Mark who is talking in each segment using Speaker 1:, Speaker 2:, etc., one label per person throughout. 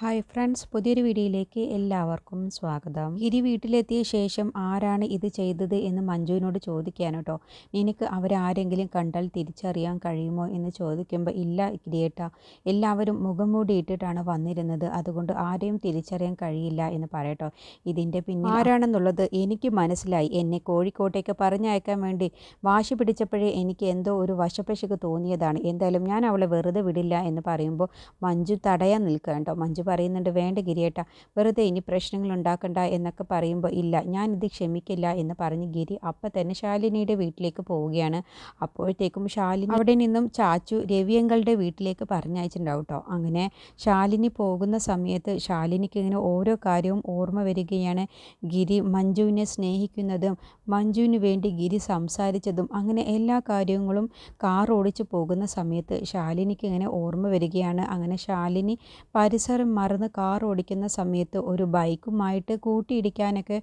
Speaker 1: Hi friends പുതിയൊരു വീഡിയോയിലേക്ക് എല്ലാവർക്കും സ്വാഗതം. ഗിരി വീട്ടിലെത്തിയ ശേഷം ആരാണ് ഇത് ചെയ്തത് എന്ന് മഞ്ജുവിനോട് ചോദിക്കാൻ കേട്ടോ. നിനക്ക് അവരാരെങ്കിലും കണ്ടാൽ തിരിച്ചറിയാൻ കഴിയുമോ എന്ന് ചോദിക്കുമ്പോൾ ഇല്ല ഗിരിയേട്ട എല്ലാവരും മുഖം മൂടിയിട്ടിട്ടാണ് വന്നിരുന്നത്. അതുകൊണ്ട് ആരെയും തിരിച്ചറിയാൻ കഴിയില്ല എന്ന് പറയട്ടോ. ഇതിന്റെ പിന്നെ ആരാണെന്നുള്ളത് എനിക്ക് മനസ്സിലായി. എന്നെ കോഴിക്കോട്ടേക്ക് പറഞ്ഞയക്കാൻ വേണ്ടി വാശി പിടിച്ചപ്പോഴേ എനിക്ക് എന്തോ ഒരു വശപ്പശക്ക് തോന്നിയതാണ്. എന്തായാലും ഞാൻ അവളെ വെറുതെ വിടില്ല എന്ന് പറയുമ്പോൾ മഞ്ജു തടയാൻ നിൽക്കുക കേട്ടോ. മഞ്ജു പറയുന്നുണ്ട് വേണ്ട ഗിരിയേട്ട വെറുതെ ഇനി പ്രശ്നങ്ങൾ ഉണ്ടാക്കണ്ട എന്നൊക്കെ പറയുമ്പോൾ ഇല്ല ഞാനിത് ക്ഷമിക്കില്ല എന്ന് പറഞ്ഞ് ഗിരി അപ്പം തന്നെ ശാലിനിയുടെ വീട്ടിലേക്ക് പോവുകയാണ്. അപ്പോഴത്തേക്കും ശാലിനി അവിടെ നിന്നും ചാച്ചു രവിയങ്കളുടെ വീട്ടിലേക്ക് പറഞ്ഞയച്ചിട്ടുണ്ടാവും കേട്ടോ. അങ്ങനെ ശാലിനി പോകുന്ന സമയത്ത് ശാലിനിക്ക് ഇങ്ങനെ ഓരോ കാര്യവും ഓർമ്മ വരികയാണ്. ഗിരി മഞ്ജുവിനെ സ്നേഹിക്കുന്നതും മഞ്ജുവിന് വേണ്ടി ഗിരി സംസാരിച്ചതും അങ്ങനെ എല്ലാ കാര്യങ്ങളും കാർ ഓടിച്ച് പോകുന്ന സമയത്ത് ശാലിനിക്ക് ഇങ്ങനെ ഓർമ്മ വരികയാണ്. അങ്ങനെ ശാലിനി പരിസരം മറന്ന് കാർ ഓടിക്കുന്ന സമയത്ത് ഒരു ബൈക്കുമായിട്ട് കൂട്ടിയിടിക്കാനൊക്കെ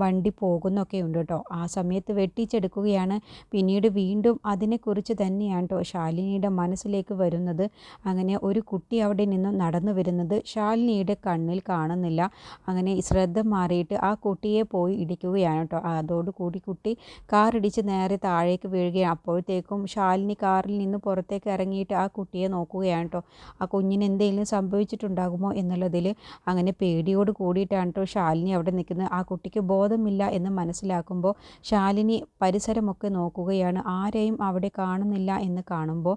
Speaker 1: വണ്ടി പോകുന്നൊക്കെ ഉണ്ട് കേട്ടോ. ആ സമയത്ത് വെട്ടിച്ചെടുക്കുകയാണ്. പിന്നീട് വീണ്ടും അതിനെക്കുറിച്ച് തന്നെയാണ് കേട്ടോ ശാലിനിയുടെ മനസ്സിലേക്ക് വരുന്നത്. അങ്ങനെ ഒരു കുട്ടി അവിടെ നിന്നും നടന്നു വരുന്നത് ശാലിനിയുടെ കണ്ണിൽ കാണുന്നില്ല. അങ്ങനെ ശ്രദ്ധ മാറിയിട്ട് ആ കുട്ടിയെ പോയി ഇടിക്കുകയാണ് കേട്ടോ. അതോടുകൂടി കുട്ടി കാർ ഇടിച്ച് നേരെ താഴേക്ക് വീഴുകയാണ്. അപ്പോഴത്തേക്കും ശാലിനി കാറിൽ നിന്ന് പുറത്തേക്ക് ഇറങ്ങിയിട്ട് ആ കുട്ടിയെ നോക്കുകയാണ് കേട്ടോ. ആ കുഞ്ഞിന് എന്തെങ്കിലും സംഭവിച്ചിട്ടുണ്ടാകുമോ എന്നുള്ളതിൽ അങ്ങനെ പേടിയോട് കൂടിയിട്ടാണ് കേട്ടോ ശാലിനി അവിടെ നിൽക്കുന്നത്. ആ കുട്ടിക്ക് ബോധമില്ല എന്ന് മനസ്സിലാക്കുമ്പോൾ ശാലിനി പരിസരമൊക്കെ നോക്കുകയാണ്. ആരെയും അവിടെ കാണുന്നില്ല എന്ന് കാണുമ്പോൾ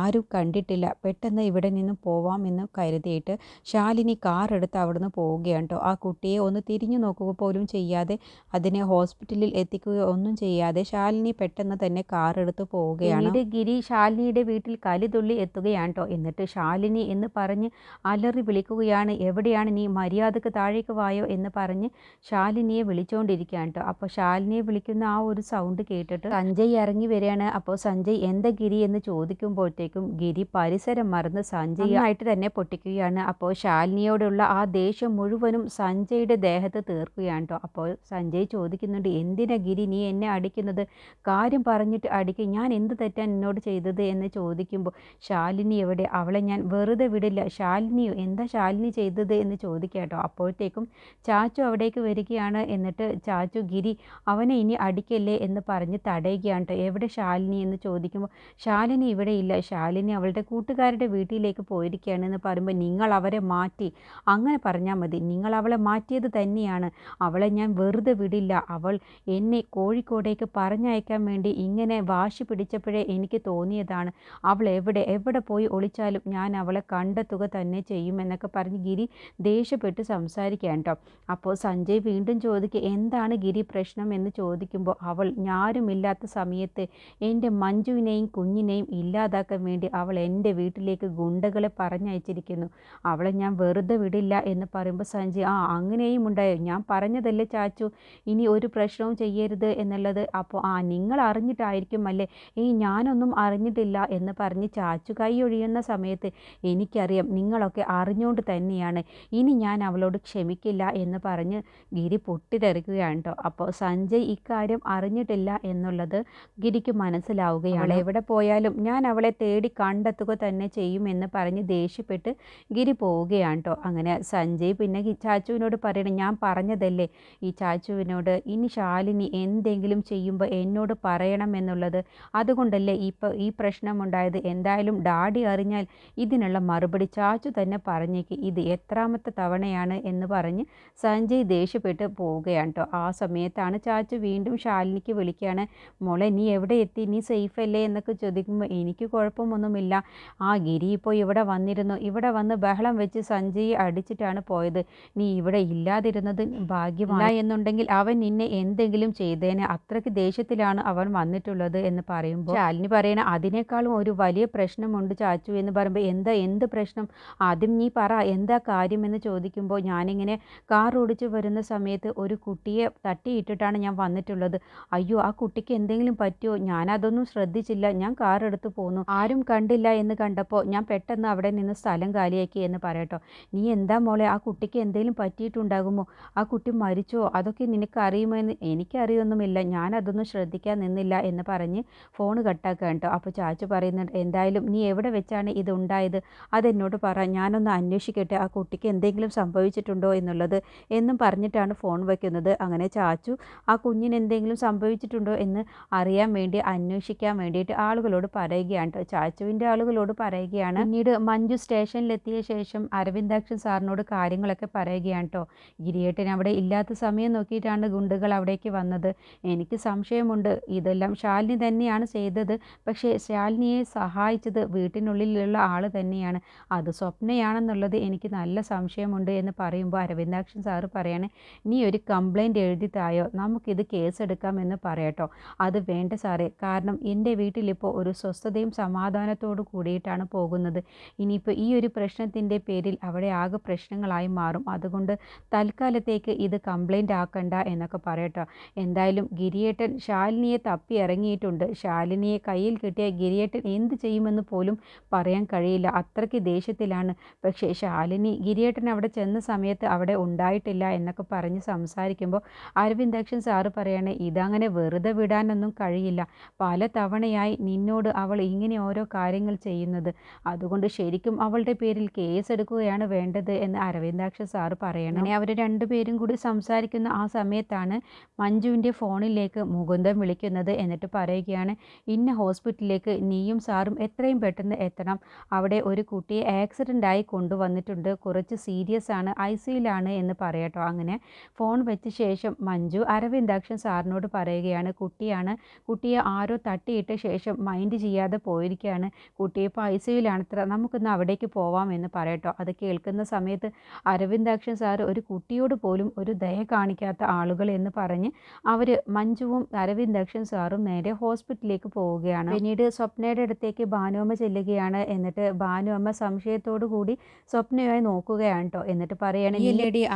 Speaker 1: ആരും കണ്ടിട്ടില്ല. പെട്ടെന്ന് ഇവിടെ നിന്ന് പോവാം എന്ന് കരുതിയിട്ട് ശാലിനി കാർ എടുത്ത് അവിടുന്ന് പോവുകയാണ് കേട്ടോ ആ കുട്ടിയെ ഒന്ന് തിരിഞ്ഞു നോക്കുക പോലും ചെയ്യാതെ അതിനെ ഹോസ്പിറ്റലിൽ എത്തിക്കുകയോ ഒന്നും ചെയ്യാതെ ശാലിനി പെട്ടെന്ന് തന്നെ കാർ എടുത്ത് പോവുകയാണ്. ഗിരി ശാലിനിയുടെ വീട്ടിൽ കലിതുള്ളി എത്തുകയാണ് കേട്ടോ എന്നിട്ട് ശാലിനി എന്ന് പറഞ്ഞ് അലറി വിളിക്കുകയാണ് എവിടെയാണ് നീ മര്യാദയ്ക്ക് താഴേക്ക് വായോ എന്ന് പറഞ്ഞ് ശാലിനിയെ വിളിച്ചുകൊണ്ടിരിക്കുകയാണ് കേട്ടോ അപ്പോൾ ശാലിനിയെ വിളിക്കുന്ന ആ ഒരു സൗണ്ട് കേട്ടിട്ട് സഞ്ജയ് ഇറങ്ങി വരികയാണ്. അപ്പോൾ സഞ്ജയ് എന്താ ഗിരി? എന്ന് ചോദിക്കുമ്പോഴത്തേക്കും ഗിരി പരിസരം മറന്ന് സഞ്ജയ് ആയിട്ട് തന്നെ പൊട്ടിക്കുകയാണ്. അപ്പോൾ ശാലിനിയോടുള്ള ആ ദേഷ്യം മുഴുവനും സഞ്ജയുടെ ദേഹത്ത് തീർക്കുകയാണ് കേട്ടോ അപ്പോൾ സഞ്ജയ് ചോദിക്കുന്നുണ്ട് എന്തിനാ ഗിരി നീ എന്നെ അടിക്കുന്നത്? കാര്യം പറഞ്ഞിട്ട് അടിക്കുക ഞാൻ എന്ത് തെറ്റാൻ എന്നോട് ചെയ്തത്? എന്ന് ചോദിക്കുമ്പോൾ ശാലിനി എവിടെ? അവളെ ഞാൻ വെറുതെ വിടില്ല. ശാലിനിയോ എന്താ ശാലിനി ചെയ്തത് എന്ന് ചോദിക്കുക കേട്ടോ. അപ്പോഴത്തേക്കും ചാച്ചു അവിടേക്ക് വരികയാണ്. എന്നിട്ട് ചാച്ചു ഗിരി അവനെ ഇനി അടിക്കല്ലേ എന്ന് പറഞ്ഞ് തടയുകയാണ് എവിടെ ശാലിനി എന്ന് ചോദിക്കുമ്പോൾ ശാലിനി ഇവിടെ ഇല്ല. ശാലിനി അവളുടെ കൂട്ടുകാരുടെ വീട്ടിലേക്ക് പോയിരിക്കുകയാണ് എന്ന് പറയുമ്പോൾ നിങ്ങൾ അവരെ മാറ്റി. അങ്ങനെ പറഞ്ഞാൽ മതി. നിങ്ങൾ അവളെ മാറ്റിയത് തന്നെയാണ്. അവളെ ഞാൻ വെറുതെ വിടില്ല. അവൾ എന്നെ കോഴിക്കോടേക്ക് പറഞ്ഞയക്കാൻ വേണ്ടി ഇങ്ങനെ വാശി പിടിച്ചപ്പോഴേ എനിക്ക് തോന്നിയതാണ്. അവൾ എവിടെ? എവിടെ പോയി ഒളിച്ചാലും ഞാൻ അവളെ കണ്ടെത്തുക തന്നെ ചെയ്യുമെന്നൊക്കെ പറഞ്ഞ് ഗിരി ദേഷ്യപ്പെട്ട് സംസാരിക്കുകയാണ് കേട്ടോ. അപ്പോൾ സഞ്ജയ് വീണ്ടും ചോദിക്കുക എന്താണ് ഗിരി പ്രശ്നം? എന്ന് ചോദിക്കുമ്പോൾ അവൾ ഞാരുമില്ലാത്ത സമയത്ത് എന്റെ മഞ്ജുവിനെയും കുഞ്ഞിനെയും ഇല്ലാതാക്കാൻ വേണ്ടി അവൾ എന്റെ വീട്ടിലേക്ക് ഗുണ്ടകളെ പറഞ്ഞയച്ചിരിക്കുന്നു. അവളെ ഞാൻ വെറുതെ വിടില്ല എന്ന് പറയുമ്പോൾ സഞ്ജയ് ആ അങ്ങനെയും ഉണ്ടായോ? ഞാൻ പറഞ്ഞതല്ലേ ചാച്ചു? ഇനി ഒരു പ്രശ്നവും ചെയ്യരുത് എന്നുള്ളത്? അപ്പോൾ ആ നിങ്ങൾ അറിഞ്ഞിട്ടായിരിക്കും അല്ലേ? ഈ ഞാനൊന്നും അറിഞ്ഞിട്ടില്ല എന്ന് പറഞ്ഞ് ചാച്ചു കൈ ഒഴിയുന്ന സമയത്ത് എനിക്കറിയാം നിങ്ങളൊക്കെ അറിഞ്ഞുകൊണ്ട് തന്നെയാണ്. ഇനി ഞാൻ അവളോട് ക്ഷമിക്കില്ല എന്ന് പറഞ്ഞ് ഗിരി പൊട്ടിത്തെറിക്കുകയാണ് കേട്ടോ. അപ്പോൾ സഞ്ജയ് ഇക്കാര്യം അറിഞ്ഞിട്ടില്ല എന്നുള്ളത് ഗിരിക്ക് മനസ്സിലാവുകയാണ്. എവിടെ പോയാലും ഞാൻ അവളെ തേടി കണ്ടെത്തുക തന്നെ ചെയ്യുമെന്ന് പറഞ്ഞ് ദേഷ്യപ്പെട്ട് ഗിരി പോവുകയാണ് കേട്ടോ. അങ്ങനെ സഞ്ജയ് പിന്നെ ചാച്ചുവിനോട് പറയണം ഞാൻ പറഞ്ഞതല്ലേ? ഈ ചാച്ചുവിനോട് ഇനി ശാലിനി എന്തെങ്കിലും ചെയ്യുമ്പോൾ എന്നോട് പറയണം എന്നുള്ളത്. അതുകൊണ്ടല്ലേ ഇപ്പോൾ ഈ പ്രശ്നമുണ്ടായത് എന്തായാലും ഡാഡി അറിഞ്ഞാൽ ഇതിനുള്ള മറുപടി ചാച്ചു തന്നെ പറഞ്ഞേക്ക്. ഇത് എത്രാമത്തെ തവണയാണ് എന്ന് പറഞ്ഞ് സഞ്ജയ് ദേഷ്യപ്പെട്ട് പോവുകയാണ് കേട്ടോ ആ സമയത്താണ് ചാച്ചു വീണ്ടും ശാലിനിക്ക് വിളിക്കുകയാണ് മോളെ നീ എവിടെ എത്തി? നീ സേഫ് അല്ലേ? എന്നൊക്കെ ചോദിക്കുമ്പോൾ എനിക്ക് കുഴപ്പമൊന്നുമില്ല. ആ ഗിരി ഇപ്പോൾ ഇവിടെ വന്നിരുന്നു. ഇവിടെ വന്ന് ബഹളം വെച്ച് സഞ്ജയ് അടിച്ചിട്ടാണ് പോയത്. നീ ഇവിടെ ഇല്ലാതിരുന്നത് ഭാഗ്യമാണ് എന്നുണ്ടെങ്കിൽ അവൻ നിന്നെ എന്തെങ്കിലും ചെയ്തേനെ. അത്രയ്ക്ക് ദേഷ്യത്തിലാണ് അവൻ വന്നിട്ടുള്ളത് എന്ന് പറയുമ്പോൾ ശാലിനി പറയണ അതിനേക്കാളും ഒരു വലിയ പ്രശ്നമുണ്ട് ചാച്ചു എന്ന് പറയുമ്പോൾ എന്താ? എന്ത് പ്രശ്നം? ആദ്യം നീ പറ. എന്താ കാര്യമെന്ന് ചോദിക്കുമ്പോൾ ഞാനിങ്ങനെ കാർ ഓടിച്ച് വരുന്ന സമയത്ത് ഒരു കുട്ടിയെ തട്ടിയിട്ടിട്ടാണ് ഞാൻ വന്നിട്ടുള്ളത്. അയ്യോ ആ കുട്ടിക്ക് എന്തെങ്കിലും പറ്റുമോ ഞാനതൊന്നും ശ്രദ്ധിച്ചില്ല. ഞാൻ കാർ എടുത്ത് പോന്നു. ആരും കണ്ടില്ല എന്ന് കണ്ടപ്പോൾ ഞാൻ പെട്ടെന്ന് അവിടെ നിന്ന് സ്ഥലം കാലിയാക്കി എന്ന് പറയട്ടോ. നീ എന്താ മോളെ ആ കുട്ടിക്ക് എന്തെങ്കിലും പറ്റിയിട്ടുണ്ടാകുമോ? ആ കുട്ടി മരിച്ചോ? അതൊക്കെ നിനക്ക് അറിയുമോ എന്ന്? എനിക്കറിയൊന്നുമില്ല. ഞാനതൊന്നും ശ്രദ്ധിക്കാൻ നിന്നില്ല എന്ന് പറഞ്ഞ് ഫോൺ കട്ടാക്കുക കേട്ടോ. അപ്പോൾ ചാച്ചു പറയുന്നുണ്ട് എന്തായാലും നീ എവിടെ വെച്ചാണ് ഇത് ഉണ്ടായത്? അതെന്നോട് പറ. ഞാനൊന്ന് അന്വേഷിച്ച് അന്വേഷിക്കട്ടെ ആ കുട്ടിക്ക് എന്തെങ്കിലും സംഭവിച്ചിട്ടുണ്ടോ എന്നുള്ളത് എന്നും പറഞ്ഞിട്ടാണ് ഫോൺ വയ്ക്കുന്നത് അങ്ങനെ ചാച്ചു ആ കുഞ്ഞിന് എന്തെങ്കിലും സംഭവിച്ചിട്ടുണ്ടോ എന്ന് അറിയാൻ വേണ്ടി അന്വേഷിക്കാൻ വേണ്ടിയിട്ട് ആളുകളോട് പറയുകയാണ് ചാച്ചുവിന്റെ ആളുകളോട് പറയുകയാണ്. പിന്നീട് മഞ്ജു സ്റ്റേഷനിലെത്തിയ ശേഷം അരവിന്ദാക്ഷൻ സാറിനോട് കാര്യങ്ങളൊക്കെ പറയുകയാണ് കേട്ടോ ഗിരിയേട്ടൻ അവിടെ ഇല്ലാത്ത സമയം നോക്കിയിട്ടാണ് ഗുണ്ടുകൾ അവിടേക്ക് വന്നത്. എനിക്ക് സംശയമുണ്ട്. ഇതെല്ലാം ശാലിനി തന്നെയാണ് ചെയ്തത്. പക്ഷേ ശാലിനിയെ സഹായിച്ചത് വീട്ടിനുള്ളിലുള്ള ആൾ തന്നെയാണ്. അത് സ്വപ്നയാണെന്നുള്ളത് എനിക്ക് നല്ല സംശയമുണ്ട് എന്ന് പറയുമ്പോൾ അരവിന്ദാക്ഷൻ സാറ് പറയണേ നീ ഒരു കംപ്ലൈന്റ് എഴുതി തായോ? നമുക്കിത് കേസെടുക്കാമെന്ന് പറയട്ടോ. അത് വേണ്ട സാറേ. കാരണം എന്റെ വീട്ടിലിപ്പോൾ ഒരു സ്വസ്ഥതയും സമാധാനത്തോടു കൂടിയിട്ടാണ് പോകുന്നത്. ഇനിയിപ്പോൾ ഈ ഒരു പ്രശ്നത്തിന്റെ പേരിൽ അവിടെ ആകെ പ്രശ്നങ്ങളായി മാറും. അതുകൊണ്ട് തൽക്കാലത്തേക്ക് ഇത് കംപ്ലൈന്റ് ആക്കണ്ട എന്നൊക്കെ പറയട്ടോ. എന്തായാലും ഗിരിയേട്ടൻ ശാലിനിയെ തപ്പി ഇറങ്ങിയിട്ടുണ്ട്. ശാലിനിയെ കയ്യിൽ കിട്ടിയ ഗിരിയേട്ടൻ എന്ത് ചെയ്യുമെന്ന് പോലും പറയാൻ കഴിയില്ല. അത്രയ്ക്ക് ദേഷ്യത്തിലാണ്. പക്ഷേ ശാലിനി ഗിരിയേട്ടൻ അവിടെ ചെന്ന സമയത്ത് അവിടെ ഉണ്ടായിട്ടില്ല എന്നൊക്കെ പറഞ്ഞ് സംസാരിക്കുമ്പോൾ അരവിന്ദാക്ഷൻ സാറ് പറയണേ ഇതങ്ങനെ വെറുതെ വിടാനൊന്നും കഴിയില്ല. പല തവണയായി നിന്നോട് അവൾ ഇങ്ങനെ ഓരോ കാര്യങ്ങൾ ചെയ്യുന്നത്. അതുകൊണ്ട് ശരിക്കും അവളുടെ പേരിൽ കേസ് എടുക്കുകയാണ് വേണ്ടത് എന്ന് അരവിന്ദാക്ഷൻ സാറ് പറയണം. അവർ രണ്ടുപേരും കൂടി സംസാരിക്കുന്ന ആ സമയത്താണ് മഞ്ജുവിന്റെ ഫോണിലേക്ക് മുകുന്ദൻ വിളിക്കുന്നത് എന്നിട്ട് പറയുകയാണ് ഇന്ന ഹോസ്പിറ്റലിലേക്ക് നീയും സാറും എത്രയും പെട്ടെന്ന് എത്തണം. അവിടെ ഒരു കുട്ടിയെ ആക്സിഡന്റ് ആയി കൊണ്ടുവന്നിട്ടുണ്ട് കുറച്ച് സീരിയസ് ആണ്. ഐ സിയിലാണ് എന്ന് പറയട്ടോ അങ്ങനെ ഫോൺ വെച്ച ശേഷം മഞ്ജു അരവിന്ദാക്ഷൻ സാറിനോട് പറയുകയാണ് കുട്ടിയാണ്. കുട്ടിയെ ആരോ തട്ടിയിട്ട ശേഷം മൈൻഡ് ചെയ്യാതെ പോയിരിക്കുകയാണ് കുട്ടിയെ ഇപ്പോൾ ഐ സിയിലാണത്ര നമുക്കൊന്ന് അവിടേക്ക് പോവാം എന്ന് പറയട്ടോ അത് കേൾക്കുന്ന സമയത്ത് അരവിന്ദാക്ഷൻ സാർ ഒരു കുട്ടിയോട് പോലും ഒരു ദയ കാണിക്കാത്ത ആളുകൾ എന്ന് പറഞ്ഞ് അവർ മഞ്ജുവും അരവിന്ദാക്ഷൻ സാറും നേരെ ഹോസ്പിറ്റലിലേക്ക് പോവുകയാണ്. പിന്നീട് സ്വപ്നയുടെ അടുത്തേക്ക് ഭാനുവമ്മ ചെല്ലുകയാണ്. എന്നിട്ട് ഭാനുവമ്മ സംശയത്തോടു കൂടി സ്വപ്നയായി നോക്കുകയാണ് കേട്ടോ എന്നിട്ട് പറയുകയാണ്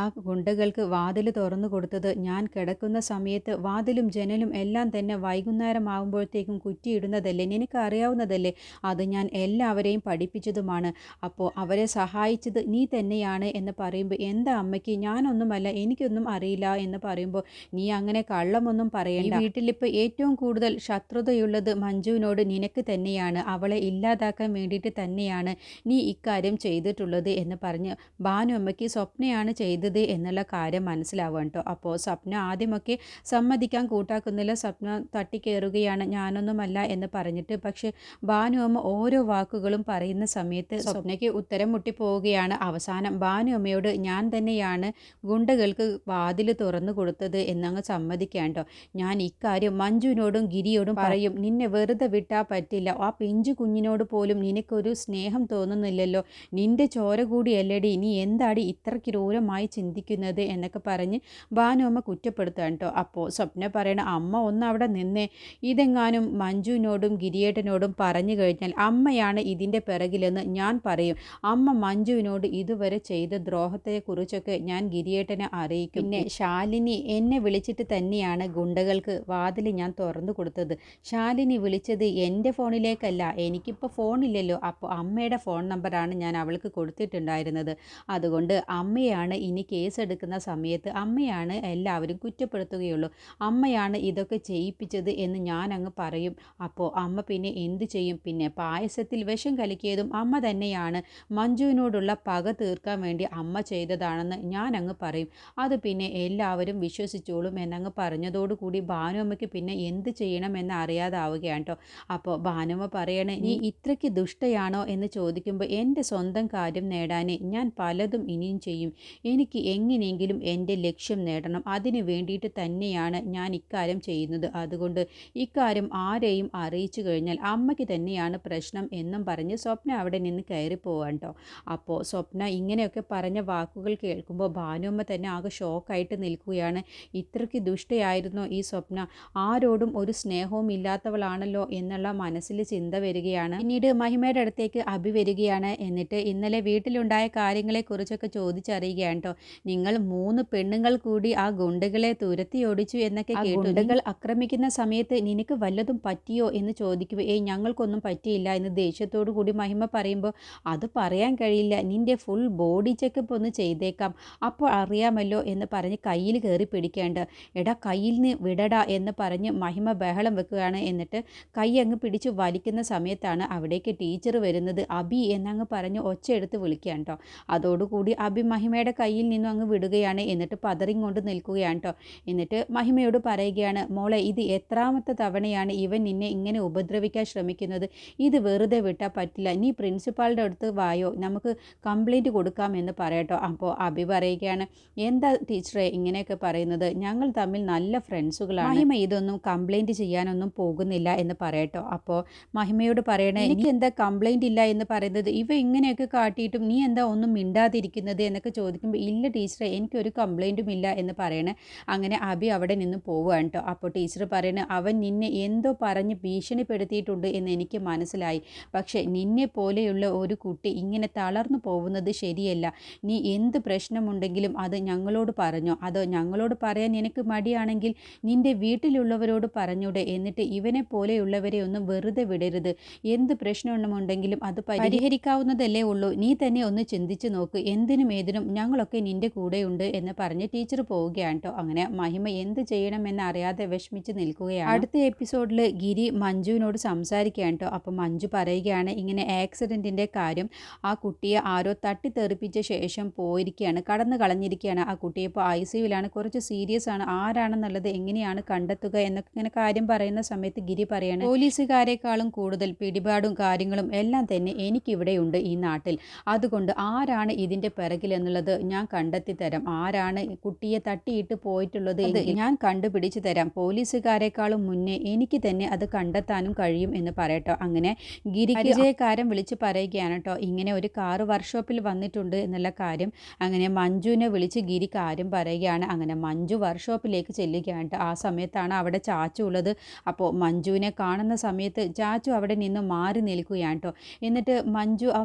Speaker 1: ആ ഗുണ്ടകൾക്ക് വാതിൽ തുറന്നു കൊടുത്തത് ഞാൻ കിടക്കുന്ന സമയത്ത് വാതിലും ജനലും എല്ലാം തന്നെ വൈകുന്നേരം ആകുമ്പോഴത്തേക്കും കുറ്റിയിടുന്നതല്ലേ? നിനക്ക് അറിയാവുന്നതല്ലേ അത് ഞാൻ എല്ലാവരെയും പഠിപ്പിച്ചതുമാണ്. അപ്പോൾ അവരെ സഹായിച്ചത് നീ തന്നെയാണ് എന്ന് പറയുമ്പോൾ എന്താ അമ്മയ്ക്ക്? ഞാനൊന്നുമല്ല എനിക്കൊന്നും അറിയില്ല എന്ന് പറയുമ്പോൾ നീ അങ്ങനെ കള്ളമൊന്നും പറയണ്ട. വീട്ടിലിപ്പോൾ ഏറ്റവും കൂടുതൽ ശത്രുതയുള്ളത് മഞ്ജുവിനോട് നിനക്ക് തന്നെയാണ്. അവളെ ഇല്ലാതാക്കാൻ വേണ്ടിയിട്ട് തന്നെയാണ് നീ ഇക്കാര്യം ചെയ്തിട്ടുള്ളത്. എന്ന് പറഞ്ഞ് ഭാനു അമ്മയ്ക്ക് സ്വപ്നയാണ് ചെയ്തത് എന്നുള്ള കാര്യം മനസ്സിലാവുക കേട്ടോ. അപ്പോൾ സ്വപ്ന ആദ്യമൊക്കെ സമ്മതിക്കാൻ കൂട്ടാക്കുന്നില്ല. സ്വപ്ന തട്ടിക്കേറുകയാണ്. ഞാനൊന്നുമല്ല എന്ന് പറഞ്ഞിട്ട് പക്ഷേ ഭാനു അമ്മ ഓരോ വാക്കുകളും പറയുന്ന സമയത്ത് സ്വപ്നയ്ക്ക് ഉത്തരം മുട്ടിപ്പോവുകയാണ് അവസാനം. ഭാനു അമ്മയോട് ഞാൻ തന്നെയാണ് ഗുണ്ടകൾക്ക് വാതിൽ തുറന്നു കൊടുത്തത് എന്നങ്ങ് സമ്മതിക്കാണ്ടോ ഞാൻ ഇക്കാര്യം മഞ്ജുവിനോടും ഗിരിയോടും പറയും. നിന്നെ വെറുതെ വിട്ടാൽ പറ്റില്ല. ആ പിഞ്ചു കുഞ്ഞിനോട് പോലും നിനക്കൊരു സ്നേഹം തോന്നുന്നില്ലല്ലോ. നിന്റെ ചോര കൂടിയല്ലടി നീ എന്താടി ഇത്ര ക്രൂരമായി ചിന്തിക്കുന്നത് എന്നൊക്കെ പറഞ്ഞ് ഭാനുമ്മ കുറ്റപ്പെടുത്തുകയാണ് കേട്ടോ. അപ്പോൾ സ്വപ്ന പറയണ അമ്മ ഒന്ന് അവിടെ നിന്നേ. ഇതെങ്ങാനും മഞ്ജുവിനോടും ഗിരിയേട്ടനോടും പറഞ്ഞു കഴിഞ്ഞാൽ അമ്മയാണ് ഇതിന്റെ പിറകിലെന്ന് ഞാൻ പറയും. അമ്മ മഞ്ജുവിനോട് ഇതുവരെ ചെയ്ത ദ്രോഹത്തെക്കുറിച്ചൊക്കെ ഞാൻ ഗിരിയേട്ടനെ അറിയിക്കും. പിന്നെ ശാലിനി എന്നെ വിളിച്ചിട്ട് തന്നെയാണ് ഗുണ്ടകൾക്ക് വാതിൽ ഞാൻ തുറന്നു കൊടുത്തത്. ശാലിനി വിളിച്ചത് എന്റെ ഫോണിലേക്കല്ല. എനിക്കിപ്പോൾ ഫോണില്ലല്ലോ. അപ്പോൾ അമ്മയുടെ ഫോൺ നമ്പറാണ് ഞാൻ അവൾക്ക് കൊടുത്തിട്ടുണ്ടായിരുന്നത് അതുകൊണ്ട് അമ്മയാണ് ഇനി കേസെടുക്കുന്ന സമയത്ത് അമ്മയാണ് എല്ലാവരും കുറ്റപ്പെടുത്തുകയുള്ളൂ. അമ്മയാണ് ഇതൊക്കെ ചെയ്യിപ്പിച്ചത് എന്ന് ഞാൻ അങ്ങ് പറയും. അപ്പോൾ അമ്മ പിന്നെ എന്തു ചെയ്യും? പിന്നെ പായസത്തിൽ വിഷം കലക്കിയതും അമ്മ തന്നെയാണ്. മഞ്ജുവിനോടുള്ള പക തീർക്കാൻ വേണ്ടി അമ്മ ചെയ്തതാണെന്ന് ഞാൻ അങ്ങ് പറയും. അത് പിന്നെ എല്ലാവരും വിശ്വസിച്ചോളും എന്നങ്ങ് പറഞ്ഞതോടുകൂടി ഭാനുമ്മയ്ക്ക് പിന്നെ എന്ത് ചെയ്യണമെന്ന് അറിയാതാവുകയാണ് കേട്ടോ. അപ്പോൾ ഭാനുമ്മ പറയണേ നീ ഇത്രയ്ക്ക് ദുഷ്ടയാണോ? എന്ന് ചോദിക്കുമ്പോൾ എന്റെ സ്വന്തം കാര്യം നേടാൻ ഞാൻ പലതും ഇനിയും ചെയ്യും. എനിക്ക് എങ്ങനെയെങ്കിലും എന്റെ ലക്ഷ്യം നേടണം. അതിന് വേണ്ടിയിട്ട് തന്നെയാണ് ഞാൻ ഇക്കാര്യം ചെയ്യുന്നത്. അതുകൊണ്ട് ഇക്കാര്യം ആരെയും അറിയിച്ചു കഴിഞ്ഞാൽ അമ്മയ്ക്ക് തന്നെയാണ് പ്രശ്നം എന്നും പറഞ്ഞ് സ്വപ്ന അവിടെ നിന്ന് കയറി പോവാൻ കേട്ടോ അപ്പോൾ സ്വപ്ന ഇങ്ങനെയൊക്കെ പറഞ്ഞ വാക്കുകൾ കേൾക്കുമ്പോൾ ഭാനുമ്മ തന്നെ ആകെ ഷോക്കായിട്ട് നിൽക്കുകയാണ്. ഇത്രയ്ക്ക് ദുഷ്ടയായിരുന്നോ ഈ സ്വപ്ന? ആരോടും ഒരു സ്നേഹവും ഇല്ലാത്തവളാണല്ലോ എന്നുള്ള മനസ്സിൽ ചിന്ത വരികയാണ്. പിന്നീട് മഹിമയുടെ അടുത്തേക്ക് അഭി വരികയാണ്. എന്നിട്ട് ഇന്നലെ വീട്ടിലുണ്ടായ കാര്യങ്ങളെക്കുറിച്ചൊക്കെ ചോദിച്ചറിയുകയാണ് കേട്ടോ നിങ്ങൾ മൂന്ന് പെണ്ണുങ്ങൾ കൂടി ആ ഗുണ്ടകളെ തുരത്തി ഓടിച്ചു എന്നൊക്കെ കേട്ടു. ഗുണ്ടകൾ ആക്രമിക്കുന്ന സമയത്ത് നിനക്ക് വല്ലതും പറ്റിയോ എന്ന് ചോദിക്കുക ഏയ് ഞങ്ങൾക്കൊന്നും പറ്റിയില്ല എന്ന് ദേഷ്യത്തോടു കൂടി മഹിമ പറയുമ്പോൾ അത് പറയാൻ കഴിയില്ല. നിന്റെ ഫുൾ ബോഡി ചെക്കപ്പ് ഒന്ന് ചെയ്തേക്കാം. അപ്പോൾ അറിയാമല്ലോ എന്ന് പറഞ്ഞ് കയ്യിൽ കയറി പിടിക്കേണ്ട എടാ കയ്യിൽ നിന്ന് വിടടാ എന്ന് പറഞ്ഞ് മഹിമ ബഹളം വെക്കുകയാണ്. എന്നിട്ട് കൈ അങ്ങ് പിടിച്ച് വലിക്കുന്ന സമയത്താണ് അവിടേക്ക് ടീച്ചർ വരുന്നത്. അബി എന്നങ്ങ് പറഞ്ഞ് ഒച്ച എടുത്ത് വിളിക്കുക വിളിക്കുകയാണ് കേട്ടോ. അതോടുകൂടി അബി മഹിമയുടെ കയ്യിൽ നിന്നും അങ്ങ് വിടുകയാണ്. എന്നിട്ട് പതറിങ് കൊണ്ട് നിൽക്കുകയാണ് കേട്ടോ. എന്നിട്ട് മഹിമയോട് പറയുകയാണ് മോളെ ഇത് എത്രാമത്തെ തവണയാണ് ഇവൻ നിന്നെ ഇങ്ങനെ ഉപദ്രവിക്കാൻ ശ്രമിക്കുന്നത്? ഇത് വെറുതെ വിട്ടാൽ പറ്റില്ല. നീ പ്രിൻസിപ്പാളുടെ അടുത്ത് വായോ? നമുക്ക് കംപ്ലൈന്റ് കൊടുക്കാമെന്ന് പറയട്ടോ അപ്പോൾ അബി പറയുകയാണ് എന്താ ടീച്ചറെ ഇങ്ങനെയൊക്കെ പറയുന്നത്? ഞങ്ങൾ തമ്മിൽ നല്ല ഫ്രണ്ട്സുകളാണ്. മഹിമ ഇതൊന്നും കംപ്ലൈന്റ് ചെയ്യാനൊന്നും പോകുന്നില്ല എന്ന് പറയട്ടോ അപ്പോൾ മഹിമയോട് പറയണേ എനിക്ക് എന്താ കംപ്ലൈന്റ് ഇല്ല എന്ന് പറയുന്നത്? ഇവ ഇങ്ങനെയൊക്കെ കാട്ടിയിട്ടും നീ എന്താ ഒന്നും മിണ്ടാതിരിക്കുന്നത് എന്നൊക്കെ ചോദിക്കുമ്പോൾ ഇല്ല ടീച്ചറെ എനിക്കൊരു കംപ്ലൈന്റും ഇല്ല എന്ന് പറയണേ അങ്ങനെ അബി അവിടെ നിന്ന് പോവുകയാണ് കേട്ടോ അപ്പോൾ ടീച്ചർ പറയണേ അവൻ നിന്നെ എന്തോ പറഞ്ഞ് ഭീഷണിപ്പെടുത്തിയിട്ടുണ്ട് എന്ന് എനിക്ക് മനസ്സിലായി. പക്ഷേ നിന്നെ പോലെയുള്ള ഒരു കുട്ടി ഇങ്ങനെ തളർന്നു പോകുന്നത് ശരിയല്ല. നീ എന്ത് പ്രശ്നമുണ്ടെങ്കിലും അത് ഞങ്ങളോട് പറഞ്ഞോ. അതോ ഞങ്ങളോട് പറയാൻ നിനക്ക് മടിയാണെങ്കിൽ നിന്റെ വീട്ടിലുള്ളവരോട് പറഞ്ഞൂടെ. എന്നിട്ട് ഇവനെ പോലെയുള്ളവരെ ഒന്നും വെറുതെ വിടരുത്. എന്ത് പ്രശ്നമുണ്ടെങ്കിലും അത് പരിഹരിക്കാവുന്നതല്ലേ ഉള്ളൂ. നീ തന്നെ ഒന്ന് ചിന്തിച്ചു നോക്ക്. എന്തിനും ഏതിനും ഞങ്ങളൊക്കെ നിന്റെ കൂടെയുണ്ട് എന്ന് പറഞ്ഞ് ടീച്ചർ പോവുകയാണ് കേട്ടോ അങ്ങനെ മഹിമ എന്ത് ചെയ്യണമെന്ന് അറിയാതെ വിഷമിച്ച് നിൽക്കുകയാണ്. അടുത്ത എപ്പിസോഡിൽ ഗിരി മഞ്ജുവിനോട് സംസാരിക്കുകയാണ് കേട്ടോ അപ്പം മഞ്ജു പറയുകയാണ് ഇങ്ങനെ ആക്സിഡന്റിന്റെ കാര്യം ആ കുട്ടിയെ ആരോ തട്ടിത്തെറിപ്പിച്ച ശേഷം പോയിരിക്കുകയാണ് കടന്നു കളഞ്ഞിരിക്കുകയാണ് ആ കുട്ടിയെ. ഇപ്പോൾ ഐ സിയുലാണ് കുറച്ച് സീരിയസ് ആണ്. ആരാണെന്നുള്ളത് എങ്ങനെയാണ് കണ്ടെത്തുക? എന്നൊക്കെ ഇങ്ങനെ കാര്യം പറയുന്ന സമയത്ത് ഗിരി പറയാണ് പോലീസുകാരെക്കാളും കൂടുതൽ പിടിപാടും കാര്യങ്ങളും എല്ലാം തന്നെ എനിക്കിവിടെയുണ്ട് ഈ നാട്ടിൽ. അതുകൊണ്ട് ആരാണ് ഇതിന്റെ പിറകിൽ എന്നുള്ളത് ഞാൻ കണ്ടെത്തി തരാം. ആരാണ് കുട്ടിയെ തട്ടിയിട്ട് പോയിട്ടുള്ളത് ഞാൻ കണ്ടുപിടിച്ചു തരാം. പോലീസുകാരെക്കാളും മുന്നേ എനിക്ക് തന്നെ അത് കണ്ടെത്താനും കഴിയും എന്ന് പറയട്ടോ. അങ്ങനെ ഗിരിജയക്കാരൻ വിളിച്ച് പറയുകയാണ് കേട്ടോ. ഇങ്ങനെ ഒരു കാറ് വർക്ക്ഷോപ്പിൽ വന്നിട്ടുണ്ട് എന്നുള്ള കാര്യം. അങ്ങനെ മഞ്ജുവിനെ വിളിച്ച് ഗിരി കാര്യം പറയുകയാണ്. അങ്ങനെ മഞ്ജു വർക്ക്ഷോപ്പിലേക്ക് ചെല്ലുകയാണ് ആ സമയത്താണ് അവിടെ ചാച്ചു ഉള്ളത്. അപ്പോൾ മഞ്ജുവിനെ കാണുന്ന സമയത്ത് ചാച്ചു അവിടെ നിന്ന് മാറി നിൽക്കുകയാണ് കേട്ടോ. എന്നിട്ട് മഞ്ജു ആ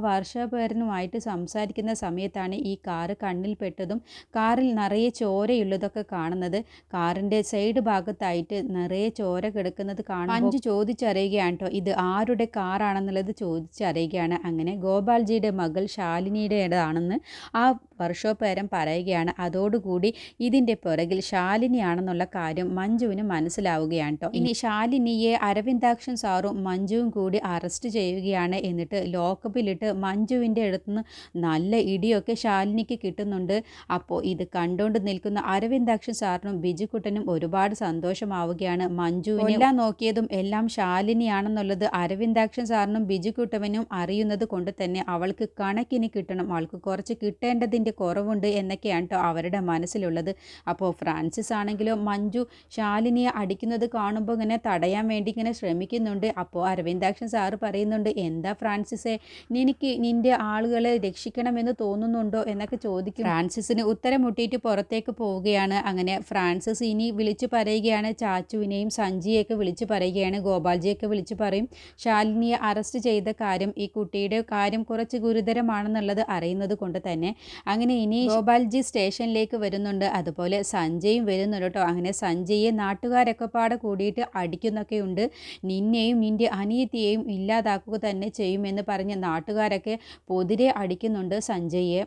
Speaker 1: വർഷോപ്പുകാരനുമായിട്ട് സംസാരിക്കുന്ന സമയത്താണ് ഈ കാറ് കണ്ണിൽപ്പെട്ടതും കാറിൽ നിറയെ ചോരയുള്ളതൊക്കെ കാണുന്നത്. കാറിന്റെ സൈഡ് ഭാഗത്തായിട്ട് നിറയെ ചോര കിടക്കുന്നത് കാണുമ്പോൾ അഞ്ച് ചോദിച്ചറിയുകയാണ് കേട്ടോ ഇത് ആരുടെ കാറാണെന്നുള്ളത് ചോദിച്ചറിയുകയാണ്. അങ്ങനെ ഗോപാൽജിയുടെ മകൾ ശാലിനിയുടേതാണെന്ന് ആ വർഷോപ്പുകാരൻ പറയുകയാണ്. അതോടുകൂടി ഇതിന്റെ ശാലിനി ശാലിനിയാണെന്നുള്ള കാര്യം മഞ്ജുവിന് മനസ്സിലാവുകയാണ് കേട്ടോ ഇനി ശാലിനിയെ അരവിന്ദാക്ഷൻ സാറും മഞ്ജുവും കൂടി അറസ്റ്റ് ചെയ്യുകയാണ് എന്നിട്ട് ലോക്കപ്പിലിട്ട് മഞ്ജുവിന്റെ അടുത്തുനിന്ന് നല്ല ഇടിയൊക്കെ ശാലിനിക്ക് കിട്ടുന്നുണ്ട്. അപ്പോൾ ഇത് കണ്ടുകൊണ്ട് നിൽക്കുന്ന അരവിന്ദാക്ഷൻ സാറിനും ബിജുക്കുട്ടനും ഒരുപാട് സന്തോഷമാവുകയാണ്. മഞ്ജുവിനെ എല്ലാം നോക്കിയതും എല്ലാം ശാലിനിയാണെന്നുള്ളത് അരവിന്ദാക്ഷൻ സാറിനും ബിജുക്കുട്ടവനും അറിയുന്നത് കൊണ്ട് തന്നെ അവൾക്ക് കണക്കിന് കിട്ടണം. അവൾക്ക് കുറച്ച് കിട്ടേണ്ടതിന്റെ കുറവുണ്ട് എന്നൊക്കെയാണ് കേട്ടോ അവരുടെ മനസ്സിലുള്ളത്. അപ്പോൾ ഫ്രാൻസിസ് ആണെങ്കിലും മഞ്ജു ശാലിനിയെ അടിക്കുന്നത് കാണുമ്പോൾ ഇങ്ങനെ തടയാൻ വേണ്ടി ഇങ്ങനെ ശ്രമിക്കുന്നുണ്ട്. അപ്പോൾ അരവിന്ദാക്ഷൻ സാറ് പറയുന്നുണ്ട് എന്താ ഫ്രാൻസിസെ നിനക്ക് നിന്റെ ആളുകളെ രക്ഷിക്കണമെന്ന് തോന്നുന്നുണ്ടോ? എന്നൊക്കെ ചോദിക്കും. ഫ്രാൻസിസിന് ഉത്തരം മുട്ടിയിട്ട് പുറത്തേക്ക് പോവുകയാണ്. അങ്ങനെ ഫ്രാൻസിസ് ഇനി വിളിച്ചു പറയുകയാണ്. ചാച്ചുവിനെയും സഞ്ജിയെയൊക്കെ വിളിച്ചു പറയുകയാണ്. ഗോപാൽജിയൊക്കെ വിളിച്ചു പറയും. ശാലിനിയെ അറസ്റ്റ് ചെയ്ത കാര്യം ഈ കുട്ടിയുടെ കാര്യം കുറച്ച് ഗുരുതരമാണെന്നുള്ളത് അറിയുന്നത് കൊണ്ട് തന്നെ അങ്ങനെ ഇനി ഗോപാൽജി സ്റ്റേഷനിലേക്ക് വരുന്നുണ്ട്. അതുപോലെ സഞ്ജയും വരുന്നുണ്ട് കേട്ടോ. അങ്ങനെ സഞ്ജയെ നാട്ടുകാരൊക്കെ പാടെ കൂടിയിട്ട് അടിക്കുന്നൊക്കെ ഉണ്ട്. നിന്നെയും നിന്റെ അനിയത്തിയെയും ഇല്ലാതാക്കുക തന്നെ ചെയ്യുമെന്ന് പറഞ്ഞ് നാട്ടുകാരൊക്കെ പൊതിരെ അടിക്കുന്നുണ്ട് സഞ്ജയെ.